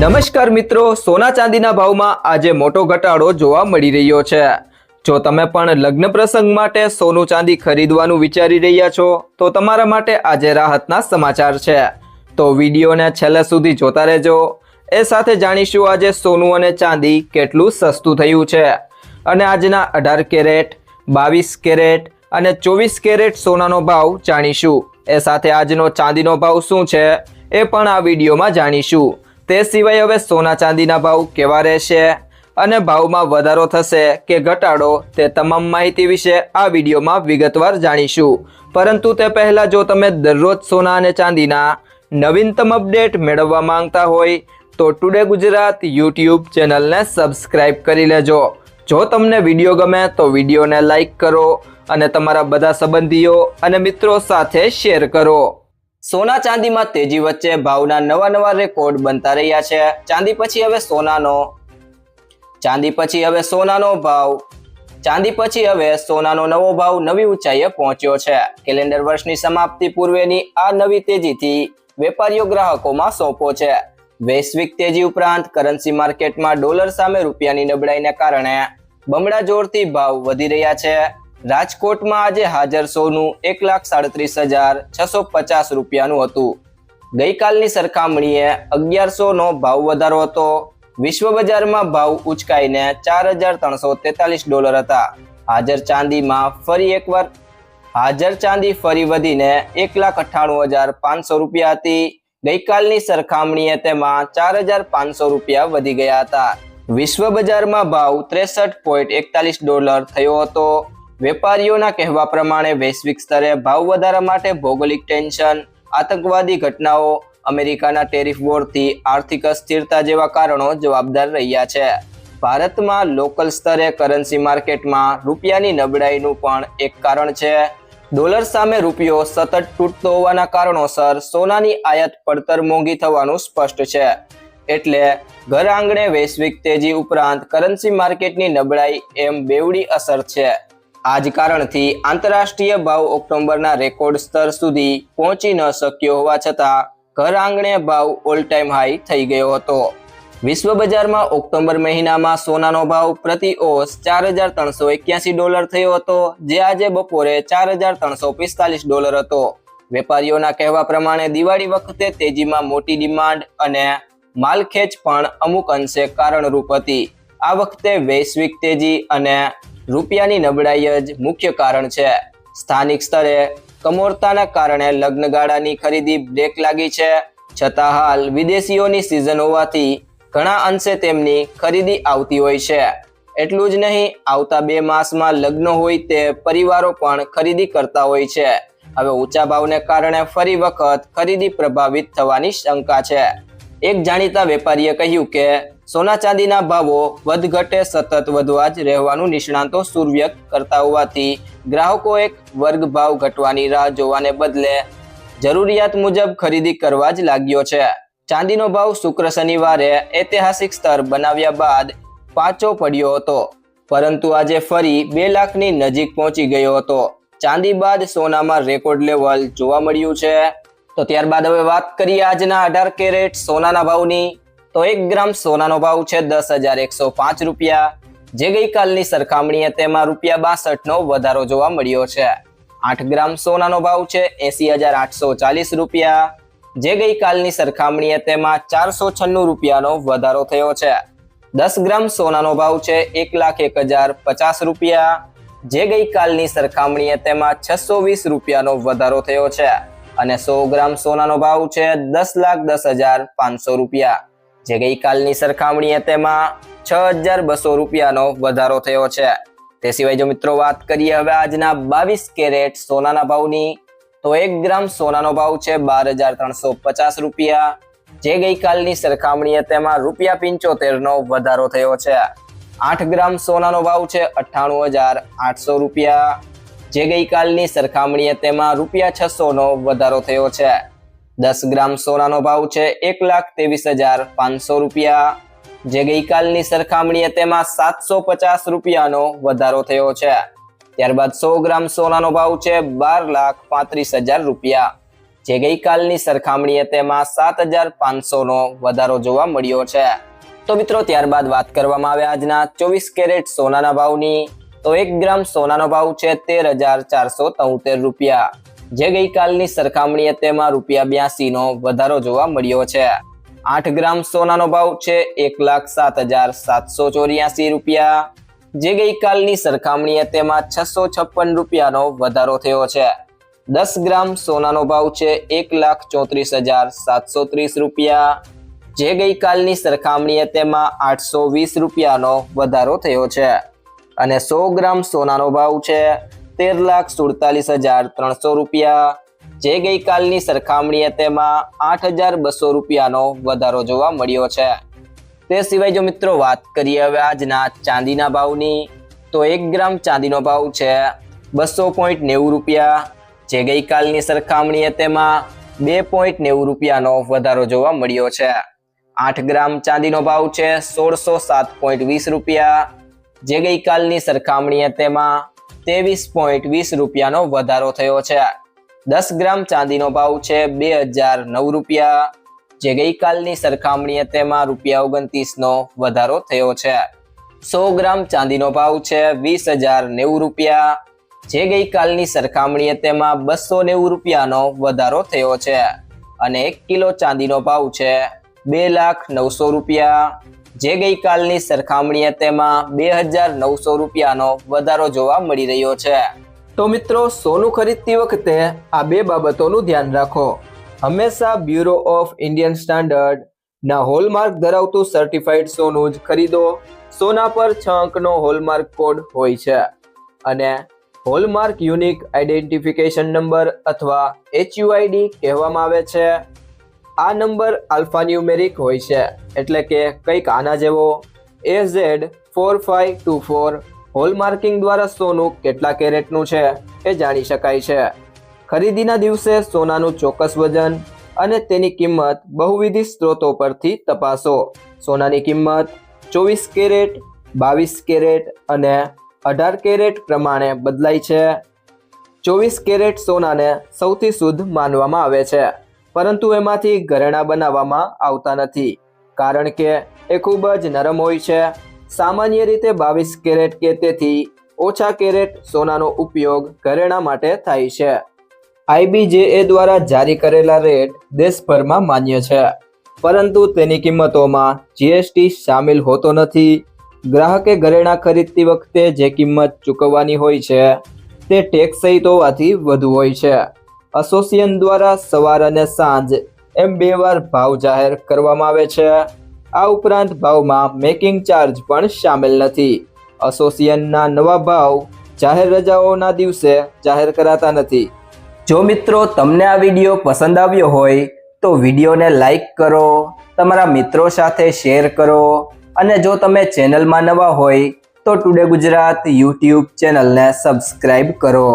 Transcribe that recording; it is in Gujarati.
નમસ્કાર મિત્રો, સોના ચાંદીના ભાવમાં આજે મોટો ઘટાડો જોવા મળી રહ્યો છે. જો તમે પણ લગ્ન પ્રસંગ માટે સોનું ચાંદી ખરીદવાનું વિચારી રહ્યા છો, તો તમારા માટે આજે રાહતના સમાચાર છે. તો વિડીયોને છેલ્લે સુધી જોતા રહેજો. એ સાથે જાણીશું આજે સોનું અને ચાંદી કેટલું સસ્તું થયું છે. અને આજના અઢાર કેરેટ, બાવીસ કેરેટ અને ચોવીસ કેરેટ સોનાનો ભાવ જાણીશું. એ સાથે આજનો ચાંદીનો ભાવ શું છે, એ પણ આ વિડીયોમાં જાણીશું. તે સિવાય હવે સોના ચાંદીના ભાવ કેવા રહેશે? અને ભાવમાં વધારો થશે કે ઘટાડો તે તમામ માહિતી વિશે આ વિડીયોમાં વિગતવાર જાણીશું. પરંતુ તે પહેલાં જો તમે દરરોજ સોના અને ચાંદીના નવીનતમ અપડેટ મેળવવા માંગતા હોય, તો ટુડે ગુજરાત યુટ્યુબ ચેનલને સબસ્ક્રાઇબ કરી લેજો. જો તમને વીડિયો ગમે તો વિડીયોને લાઈક કરો અને તમારા બધા સંબંધીઓ અને મિત્રો સાથે શેર કરો. સોના ચાંદીમાં તેજી વચ્ચે ભાવના નવા નવા રેકોર્ડ બનતા રહ્યા છે. ચાંદી પછી હવે સોનાનો. ચાંદી પછી હવે સોનાનો ભાવ. ચાંદી પછી હવે સોનાનો નવો ભાવ નવી ઊંચાઈએ પહોંચ્યો છે. કેલેન્ડર વર્ષની સમાપ્તિ પૂર્વેની આ નવી તેજીથી વેપારીઓ ગ્રાહકોમાં સોંપો છે. વૈશ્વિક તેજી ઉપરાંત કરન્સી માર્કેટમાં ડોલર સામે રૂપિયાની નબળાઈને કારણે બમણા જોરથી ભાવ વધી રહ્યા છે. રાજકોટમાં આજે હાજર સોનું એક લાખ સાડત્રીસ હજાર છસો પચાસ રૂપિયાનું હતું. ગઈકાલની સરખામણીએ અગિયારસોનો ભાવ વધારો હતો. વિશ્વ બજારમાં ભાવ ઉચકાઈને ચાર હજાર ત્રણસો તેતાલીસ ડોલર હતા. હાજર ચાંદીમાં ફરી એકવાર હાજર ચાંદી ફરી વધીને એક લાખ અઠ્ઠાણું હજાર પાંચસો રૂપિયા હતી. ગઈકાલની સરખામણીએ તેમાં ચાર હજાર પાંચસો રૂપિયા વધી ગયા હતા. વિશ્વ બજારમાં ભાવ ત્રેસઠ પોઈન્ટ એકતાલીસ ડોલર થયો હતો. વેપારીઓના કહેવા પ્રમાણે વૈશ્વિક સ્તરે ભાવ વધારા માટે ભૌગોલિક ટેન્શન, આતંકવાદી ઘટનાઓ, અમેરિકાના ટેરિફ વોરથી આર્થિક અસ્થિરતા જેવા કારણો જવાબદાર રહ્યા છે. ભારતમાં લોકલ સ્તરે કરન્સી માર્કેટમાં રૂપિયાની નબળાઈનું પણ એક કારણ છે. ડોલર સામે રૂપિયો સતત તૂટતો હોવાના કારણોસર સોનાની આયાત પડતર મોંઘી થવાનું સ્પષ્ટ છે. એટલે ઘર આંગણે વૈશ્વિક તેજી ઉપરાંત કરન્સી માર્કેટની નબળાઈ એમ બેવડી અસર છે. આ જ કારણથી આંતરરાષ્ટ્રીય ભાવ ઓક્ટોબરના રેકોર્ડ સ્તર સુધી પહોંચી ન શક્યો હોવા છતાં ઘર આંગણે ભાવ ઓલ ટાઈમ હાઈ થઈ ગયો હતો. વિશ્વ બજારમાં ઓક્ટોબર મહિનામાં સોનાનો ભાવ પ્રતિ ઓસ ચાર હજાર ત્રણસો એક્યાસી ડોલર થયો હતો, જે આજે બપોરે ચાર હજાર ત્રણસો પિસ્તાલીસ ડોલર હતો. વેપારીઓના કહેવા પ્રમાણે દિવાળી વખતે તેજીમાં મોટી ડિમાન્ડ અને માલખેચ પણ અમુક અંશે કારણરૂપ હતી. આ વખતે વૈશ્વિક તેજી અને રૂપિયાની નબળાઈ જ મુખ્ય કારણ છે. સ્થાનિક સ્તરે કમોરતાના કારણે લગ્નગાળાની ખરીદી બ્રેક લાગી છે. છતાં હાલ વિદેશીઓની સિઝન હોવાથી ઘણા અંશે તેમની ખરીદી આવતી હોય છે. એટલું જ નહીં, આવતા બે માસમાં લગ્ન હોય તે પરિવારો પણ ખરીદી કરતા હોય છે. હવે ઊંચા ભાવને કારણે ફરી વખત ખરીદી પ્રભાવિત થવાની શંકા છે. એક જાણીતા વેપારીએ કહ્યું કે સોના ચાંદીના ભાવો વધઘટે સતત વધવા જ રહેવાનું નિષ્ણાંતો સુરવ્યક્ત કરતા હોવાથી ગ્રાહકો એક વર્ગ ભાવ ઘટવાની રાહ જોવાને બદલે જરૂરિયાત મુજબ ખરીદી કરવા જ લાગ્યો છે. ચાંદીનો ભાવ શુક્ર શનિવારે ઐતિહાસિક સ્તર બનાવ્યા બાદ પાછો પડ્યો હતો. પરંતુ આજે ફરી બે લાખની નજીક પહોંચી ગયો હતો. ચાંદી બાદ સોનામાં રેકોર્ડ લેવલ જોવા મળ્યું છે. તો ત્યારબાદ હવે વાત કરીએ આજના અઢાર કેરેટ સોનાના ભાવની. તો એક ગ્રામ સોનાનો ભાવ છે દસ હજાર એકસો પાંચ રૂપિયા. જે ગઈકાલની સરખામણીએ તેમાં રૂપિયા બાસઠ નો વધારો જોવા મળ્યો છે. આઠ ગ્રામ સોનાનો ભાવ છે એસી હજાર આઠસો ચાલીસ રૂપિયા. જે ગઈકાલની સરખામણીએ તેમાં ચારસો છન્નું રૂપિયાનો વધારો થયો છે. દસ ગ્રામ સોનાનો ભાવ છે એક લાખ એક હજાર પચાસ રૂપિયા. જે ગઈકાલની સરખામણીએ તેમાં છસો વીસ રૂપિયાનો વધારો થયો છે. અને સો ગ્રામ સોનાનો ભાવ છે દસ લાખ દસ હજાર પાંચસો રૂપિયા. જે ગઈકાલની સરખામણીએ તેમાં છ હજાર બસો રૂપિયાનો વધારો થયો છે. તે સિવાય જો મિત્રો વાત કરીએ હવે આજના બાવીસ કેરેટ સોનાના ભાવની, તો એક ગ્રામ સોનાનો ભાવ છે બાર હજાર ત્રણસો પચાસ રૂપિયા. જે ગઈકાલની સરખામણીએ તેમાં રૂપિયા પંચોતેરનો વધારો થયો છે. આઠ ગ્રામ સોનાનો ભાવ છે અઠ્ઠાણું હજાર આઠસો રૂપિયા. જે ગઈકાલની સરખામણીએ તેમાં રૂપિયા છસો નો વધારો થયો છે. દસ ગ્રામ સોનાનો ભાવ છે એક લાખ ત્રેવીસ હજાર પાંચસો રૂપિયા. જે ગઈકાલની સરખામણીએ તેમાં સાતસો પચાસ રૂપિયાનો વધારો થયો છે. ત્યારબાદ સો ગ્રામ સોનાનો ભાવ છે બાર લાખ પાંત્રીસ હજાર રૂપિયા. જે ગઈકાલની સરખામણીએ તેમાં સાત હજાર પાંચસોનો વધારો જોવા મળ્યો છે. તો મિત્રો, ત્યારબાદ વાત કરવામાં આવે આજના ચોવીસ કેરેટ સોનાના ભાવની. તો એક ગ્રામ સોનાનો ભાવ છે તેર હજાર ચારસો રૂપિયા. જે ગઈકાલની સરખામણીએ તેમાં રૂપિયા બ્યાસી નો વધારો જોવા મળ્યો છે. આઠ ગ્રામ સોનાનો ભાવ છે એક લાખ સાત હજાર સાતસો ચોર્યાસી રૂપિયા. જે ગઈકાલની સરખામણીએ તેમાં છસો છપ્પન રૂપિયાનો વધારો થયો છે. દસ ગ્રામ સોનાનો ભાવ છે એક લાખ ચોત્રીસ હજાર સાતસો ત્રીસ રૂપિયા. જે ગઈકાલની સરખામણીએ તેમાં આઠસો વીસ રૂપિયાનો વધારો થયો છે. અને સો ગ્રામ સોનાનો ભાવ છે તેર લાખ સુડતાલીસ હજાર ત્રણસો રૂપિયા. જે ગઈકાલની સરખામણીએ તેમાં આઠ હજાર બસો રૂપિયાનો વધારો જોવા મળ્યો છે. તે સિવાય જો મિત્રો વાત કરીએ હવે આજના ચાંદીના ભાવની, તો એક ગ્રામ ચાંદીનો ભાવ છે બસો પોઈન્ટ નેવું રૂપિયા. જે ગઈકાલની સરખામણીએ તેમાં બે પોઈન્ટ નેવું રૂપિયાનો વધારો જોવા મળ્યો છે. આઠ ગ્રામ ચાંદીનો ભાવ છે સોળસો સાત પોઈન્ટ વીસ રૂપિયા. જે ગઈકાલની સરખામણીએ તેમાં ત્રેવીસ પોઈન્ટ વીસ રૂપિયાનો વધારો થયો છે. દસ ગ્રામ ચાંદીનો ભાવ છે બે હજાર નવ રૂપિયા. જે ગઈકાલની સરખામણીએ તેમાં રૂપિયા ઓગણત્રીસનો વધારો થયો છે. સો ગ્રામ ચાંદીનો ભાવ છે વીસ હજાર નેવું રૂપિયા. જે ગઈકાલની સરખામણીએ તેમાં બસો નેવું રૂપિયાનો વધારો થયો છે. અને એક કિલો ચાંદીનો ભાવ છે બે લાખ નવસો રૂપિયા. જે ગઈકાલની સરખામણીએ તેમાં બે હજાર નવસો રૂપિયાનો વધારો જોવા મળી રહ્યો છે. તો મિત્રો, સોનું ખરીદતી વખતે આ બે બાબતોનું ધ્યાન રાખો. હંમેશા બ્યુરો ઓફ ઇન્ડિયન સ્ટાન્ડર્ડ ના હોલમાર્ક ધરાવતું સર્ટિફાઈડ સોનું જ ખરીદો. સોના પર છ અંકનો હોલમાર્ક કોડ હોય છે. અને હોલમાર્ક યુનિક આઈડેન્ટિફિકેશન નંબર અથવા એચયુઆઈડી કહેવામાં આવે છે. આ નંબર આલ્ફાન્યુમેરિક હોય છે, એટલે કે કંઈક આના જેવો. A Z four five two four hallmarking દ્વારા સોનું કેટલા કેરેટનું છે એ જાણી શકાય છે. ખરીદીના દિવસે સોનાનું ચોક્કસ વજન અને તેની કિંમત બહુવિધ સ્ત્રોતો પરથી તપાસો. સોનાની કિંમત ચોવીસ કેરેટ, બાવીસ કેરેટ અને અઢાર કેરેટ પ્રમાણે બદલાય છે. ચોવીસ કેરેટ સોનાને સૌથી શુદ્ધ માનવામાં આવે છે. પરંતુ એમાંથી ઘરેણાં બનાવવામાં આવતા નથી. કારણ કે એ ખૂબ જ નરમ હોય છે. સામાન્ય રીતે બાવીસ કેરેટ કે તેથી ઓછા કેરેટ સોનાનો ઉપયોગ ઘરેણાં માટે થાય છે. આઈબીજેએ દ્વારા જારી કરેલા રેટ દેશભરમાં માન્ય છે. પરંતુ તેની કિંમતોમાં જીએસટી સામેલ હોતો નથી. ગ્રાહકે ઘરેણાં ખરીદતી વખતે જે કિંમત ચૂકવવાની હોય છે, તે ટેક્સ સહિત હોવાથી વધુ હોય છે. એસોસિએશન દ્વારા સવાર અને સાંજ એમ બે વાર ભાવ જાહેર કરવામાં આવે છે. આ ઉપરાંત ભાવમાં મેકિંગ ચાર્જ પણ સામેલ નથી. એસોસિએશનના નવા ભાવ જાહેર રજાઓના દિવસે જાહેર કરાતા નથી. જો મિત્રો તમને આ વીડિયો પસંદ આવ્યો હોય, તો વિડીયોને લાઈક કરો, તમારા મિત્રો સાથે શેર કરો અને જો તમે ચેનલમાં નવા હોય, તો ટુડે ગુજરાત યુટ્યુબ ચેનલને સબસ્ક્રાઈબ કરો.